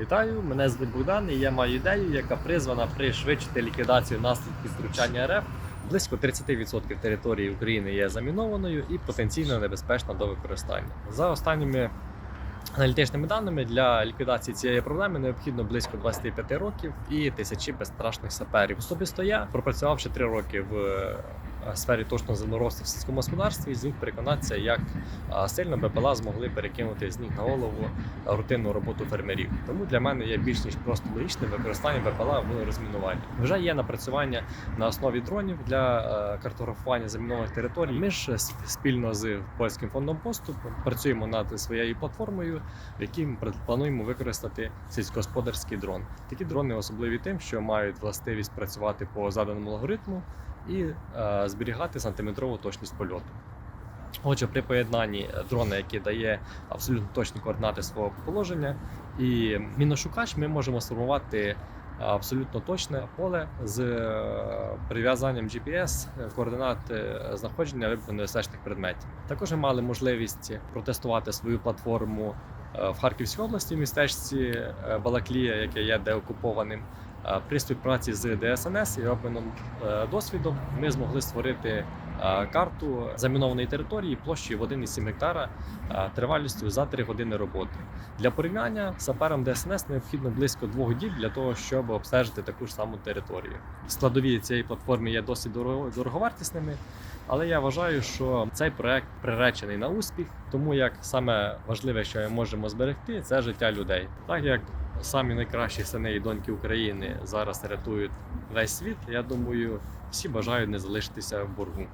Вітаю, мене звуть Богдан і я маю ідею, яка призвана пришвидшити ліквідацію наслідків втручання РФ. Близько 30% території України є замінованою і потенційно небезпечна до використання. За останніми аналітичними даними для ліквідації цієї проблеми необхідно близько 25 років і тисячі безстрашних саперів. Особисто я, пропрацювавши 3 роки в сфері точного землеробства в сільському господарстві, зміг переконатися, як сильно БПЛА змогли перекинути з ніг на голову рутинну роботу фермерів. Тому для мене є більш ніж просто логічним використання БПЛА в розмінуванні. Вже є напрацювання на основі дронів для е, картографування замінованих територій. Ми ж спільно з польським фондом поступу працюємо над своєю платформою, в якій ми плануємо використати сільськогосподарський дрон. Такі дрони особливі тим, що мають властивість працювати по заданому алгоритму і е, зберігати сантиметрову точність польоту. Отже, при поєднанні дрона, який дає абсолютно точні координати свого положення, і міношукач, ми можемо сформувати абсолютно точне поле з е, прив'язанням GPS е, координат е, знаходження вибухонебезпечних предметів. Також ми мали можливість протестувати свою платформу е, в Харківській області, в містечці е, Балаклія, яке є деокупованим. Е, При співпраці з ДСНС і обміном е, досвідом ми змогли створити е, карту замінованої території площею в 1,7 гектара тривалістю за 3 години роботи. Для порівняння саперам ДСНС необхідно близько двох діб для того, щоб обстежити таку ж саму територію. Складові цієї платформи є досить дорого- дороговартісними, але я вважаю, що цей проект приречений на успіх, тому як саме важливе, що ми можемо зберегти, це життя людей. Так як самі найкращі сини і доньки України зараз рятують весь світ, я думаю, всі бажають не залишитися в боргу.